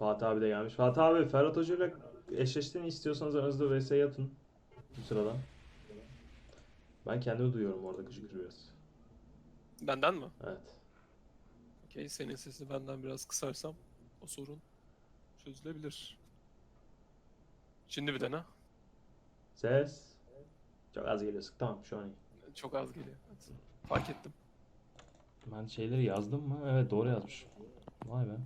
Fatih abi de gelmiş. Fatih abi Ferhat Hoca ile eşleştiğini istiyorsanız aranızda vs atın. Bu sırada. Ben kendimi duyuyorum orada küçük biraz. Benden mi? Evet. Okey senin sesini benden biraz kısarsam o sorun çözülebilir. Şimdi bir dene. Ses. Çok az geliyor. sık. Tamam şu an iyi. Çok az geliyor. Evet. Fark ettim. Ben şeyleri yazdım mı? Evet doğru yazmışım. Vay be.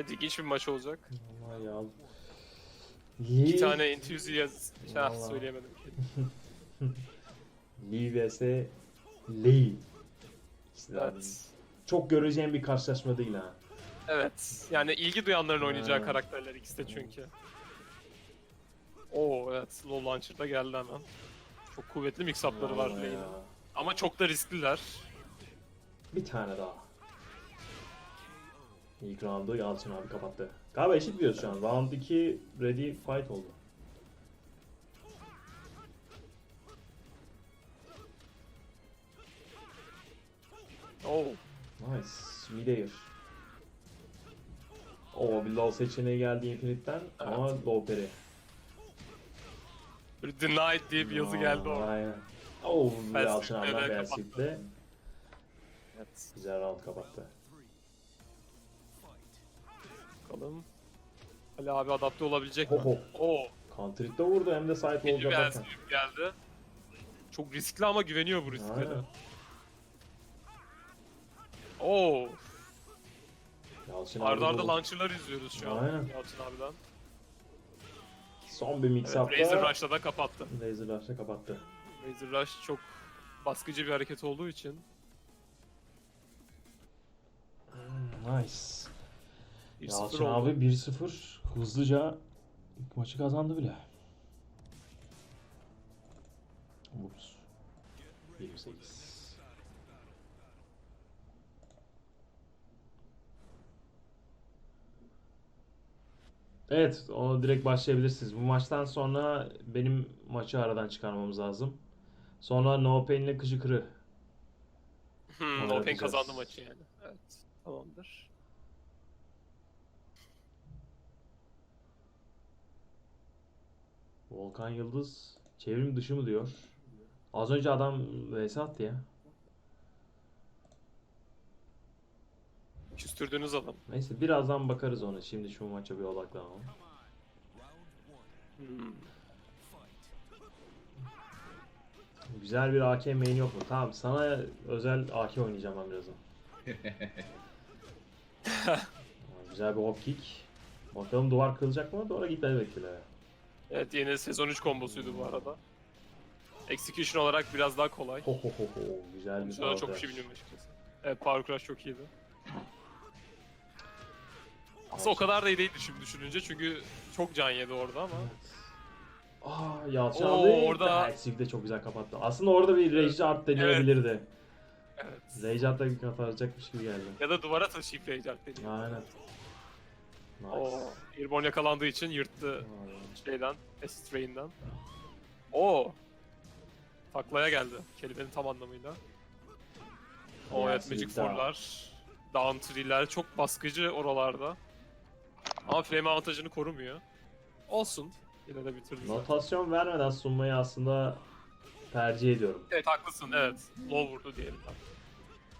Evet ilginç bir maç olacak. Vallahi ya. İki Lee, tane enthusiast şey Vallahi. söyleyemedim. Lee vs. Lee. İkisi de abi. Evet. Çok göreceğim bir karşılaşma değil ha. Evet. Yani ilgi duyanların oynayacağı Ha. karakterler ikisi de çünkü. Oo evet. Slow Launcher da geldi hemen. Çok kuvvetli mix-up'ları var Vallahi ya. Ama çok da riskliler. Bir tane daha. İlk roundu Yalçın abi kapattı. Galiba eşit gidiyoruz şu an. Round 2 ready fight oldu. Oo. Nice. Midair. Oo bir low seçeneği geldi Infinite'den ama low peri. Denied diye bir yazı geldi orada. Aynen. Oo Beyaz Yalçın kapattı. Sweep'le Evet. güzel round kapattı. Bakalım. Ali abi adapte olabilecek mi? Ho ho. Oo. Counter hit'te vurdu hem de side wall İkinci bir yaparken. Elspeed geldi. Çok riskli ama güveniyor bu risklere. Aynen. Oo. Yalçın abi Arda arda launcher'lar izliyoruz şu an. Aynen. Yalçın abiden. Son bir mix Evet, up'ta Razor Rush'la da kapattı. Razor Rush'la kapattı. Razor Rush çok baskıcı bir hareket olduğu için. Nice. 1-0 Yalçın oldu. abi 1-0 hızlıca ilk maçı kazandı bile. Ups. 28. Evet, o direkt başlayabilirsiniz. Bu maçtan sonra benim maçı aradan çıkarmamız lazım. Sonra No Pain ile Kıcı Kırı. Hmm, Open yapacağız. kazandı maçı yani. Evet. Tamamdır. Volkan Yıldız çevrim dışı mı diyor. Az önce adam vs attı ya. Küstürdüğünüz adam. Neyse birazdan bakarız ona. Şimdi şu maça bir odaklanalım. Hmm. Güzel bir AK main yok mu? Tamam sana özel AK oynayacağım ben birazdan. Güzel bir hop kick. Bakalım duvar kırılacak mı? Doğru gitmedi bekle. Evet yeni sezon 3 kombosuydu bu arada. Execution olarak biraz daha kolay. Ho ho ho ho. Güzel bir Şurada çok bir şey bilmiyorum açıkçası. Evet Power Crush çok iyiydi. Aslında o kadar da iyi değildi şimdi düşününce çünkü çok can yedi orada ama. Aa Yalçın Oo, abi orada- Exif de çok güzel kapattı. Aslında orada bir Rage Art deneyebilirdi. Evet. Rage Art da kapatacakmış gibi geldi. Ya da duvara taşıyıp Rage Art dedi. Aynen. Nice. Oo. Airborne yakalandığı için yırttı şeyden, Acid Rain'den. Oo. Taklaya geldi kelimenin tam anlamıyla. O evet Magic. Four'lar, Down Three'ler çok baskıcı oralarda. Ama flame avantajını korumuyor. Olsun. Yine de bitirdi. zaten. Notasyon vermeden sunmayı aslında tercih ediyorum. Evet haklısın evet. Low vurdu diyelim.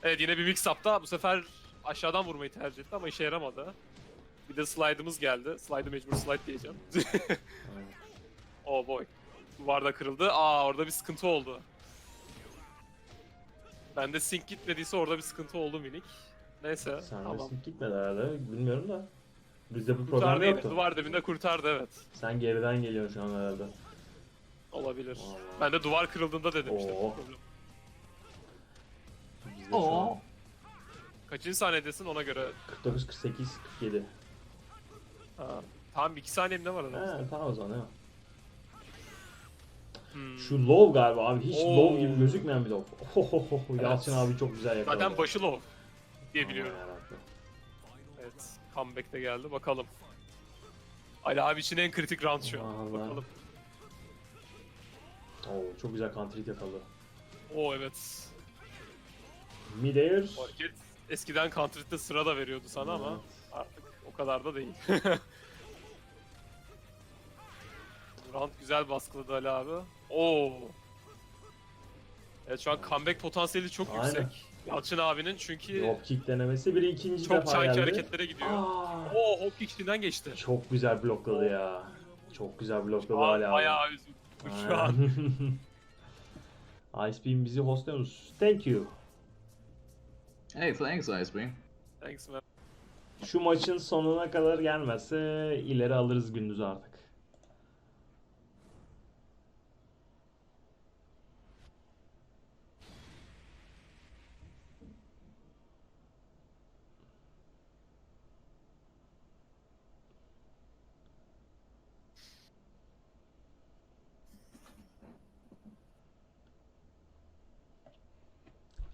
Evet yine bir mix up'ta bu sefer aşağıdan vurmayı tercih etti ama işe yaramadı. Bir de slide'ımız geldi. Slide'ı mecbur slide diyeceğim. Oh boy. Duvar da kırıldı. Aa orada bir sıkıntı oldu. Bende sync gitmediyse orada bir sıkıntı oldu minik. Neyse Sen tamam. de gitmedi herhalde. Bilmiyorum da. Bizde bu Kurtardı problem yoktu. Duvar dibinde kurtardı evet. Sen geriden geliyorsun şu an herhalde. Olabilir. Vallahi. Ben de duvar kırıldığında dedim işte. Oo. Problem. Bizde şu an Kaçıncı saniyedesin ona göre. 49, 48, 47. Ha. Tamam 2 saniyem ne var aramızda? He tamam o zaman ya. Hmm. Şu low galiba abi. Hiç Oo. low gibi gözükmeyen bir low. Ohohoho. Yalçın abi çok güzel yakaladı. Zaten başı low diye Aman biliyorum. yarabbim. Evet. Comeback de geldi. Bakalım. Ali abi için en kritik round şu an. Vallahi. Bakalım. Oo, çok güzel counter hit yakaladı. Oo evet. Midair. Bu hareket eskiden Counter-Strike'de sıra da veriyordu sana ama Evet. artık o kadar da değil. Round güzel baskıladı Ali abi. Oo. Evet şu an comeback potansiyeli çok Aynen. yüksek. Yalçın abinin çünkü Hop kick denemesi. Biri ikinci çok defa çanki geldi. hareketlere gidiyor. Aa, Oo hop içinden geçti. çok güzel blokladı ya. Çok güzel blokladı Aa, hala. bayağı üzüldüm şu an. Ice Beam bizi hostluyorsunuz. Thank you. Hey, thanks, Icebeam. Thanks man. Şu maçın sonuna kadar gelmezse ileri alırız gündüz artık.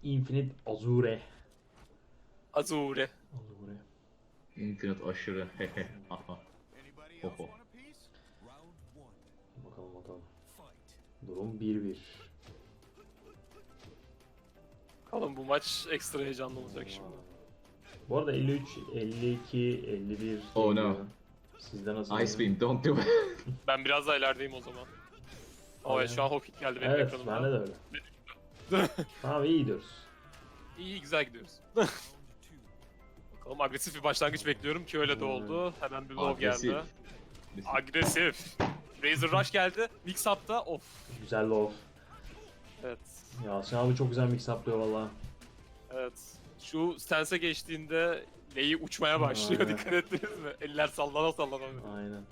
Infinite Azure. Azure. Azure. Infinite aşırı hehe aha. Bakalım bakalım. Durum 1-1. Bakalım bu maç ekstra heyecanlı olacak şimdi. Bu arada 53, 52, 51. Oh, no. Sizde nasıl? Icebeam, don't do it. Ben biraz daha ilerideyim o zaman. Ama Aynen. evet, şu an kick geldi benim Evet, ekranıma. bende de öyle. Tamam iyi gidiyoruz. İyi güzel gidiyoruz. Bakalım agresif bir başlangıç bekliyorum ki öyle de oldu. Hemen bir low Agresif. geldi. Agresif. Razor Rush geldi. Mix up'ta of. Güzel love. Evet. Yalçın abi çok güzel mix uplıyor valla. Evet. Şu stance'e geçtiğinde Lei uçmaya başlıyor. Aynen. Dikkat ettiniz mi? Eller sallana sallana. Aynen.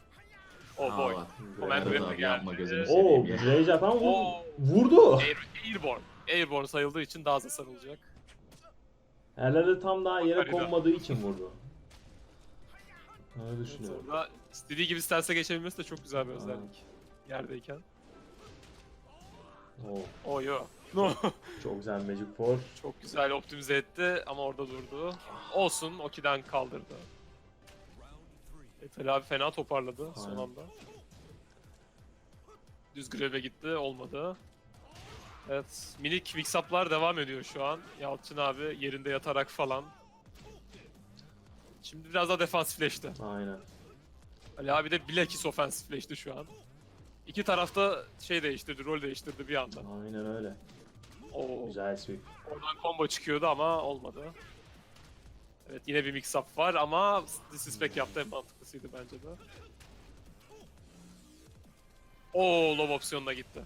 Oh boy. Aa, bak. Arada Rip'e abi yapma geldi. gözünü Oo, seveyim ya. Rage atan vurdu. Oo. Vurdu. Air, airborne. Airborne sayıldığı için daha hızlı sarılacak. Herhalde tam daha yere konmadığı için vurdu. Öyle düşünüyorum. Sonra istediği gibi stance'e geçebilmesi de çok güzel bir özellik. Yerdeyken. Oo, Oh yo. No. çok güzel Magic Four. Çok güzel optimize etti ama orada durdu. Olsun, Oki'den kaldırdı. Etel abi fena toparladı son Aynen. anda. Düz greve gitti, olmadı. Evet, minik mix-up'lar devam ediyor şu an. Yalçın abi yerinde yatarak falan. Şimdi biraz daha defansifleşti. Aynen. Ali abi de bilakis ofensifleşti şu an. İki tarafta şey değiştirdi, rol değiştirdi bir anda. Aynen öyle. Oo. Güzel sweep. Oradan combo çıkıyordu ama olmadı. Evet yine bir mix-up var ama disrespect yaptı en mantıklısıydı bence de. Oo low opsiyonuna gitti.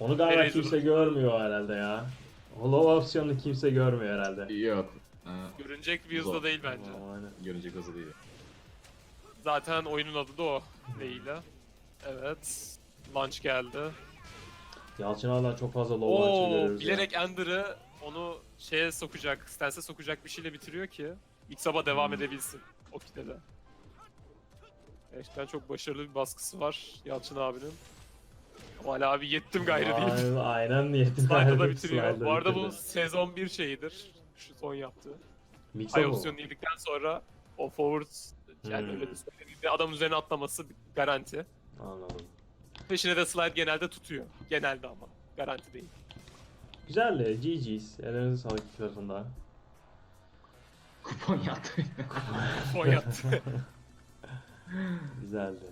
Onu galiba Nereye kimse durdu? görmüyor herhalde ya. O low opsiyonu kimse görmüyor herhalde. Yok. Aa, Görünecek bir hızda Zor. değil bence. Aynen. görecek hızı değil. Zaten oyunun adı da o değil. Evet. Launch geldi. Yalçın hala çok fazla low launch Oo görüyoruz ya. bilerek Ender'ı onu şeye sokacak, stance'e sokacak bir şeyle bitiriyor ki Mix-up'a devam Hmm. edebilsin o kitede. Gerçekten çok başarılı bir baskısı var Yalçın abinin. Ali abi yettim gayrı değil. Aynen, aynen niyetim. Slide'da da bitiriyor. Bu arada bu bitirdi. sezon 1 şeyidir. Şu son yaptığı. Mix High up mı? opsiyonu yedikten sonra o forward yani Hmm. öyle de söylediğinde adam üzerine atlaması bir garanti. Anladım. Peşine de slide genelde tutuyor. Genelde ama. Garanti değil. Güzeldi. GG's. Ellerinize sağlık iki tarafında. Kupon yattı. Fon yaptı. Güzeldi.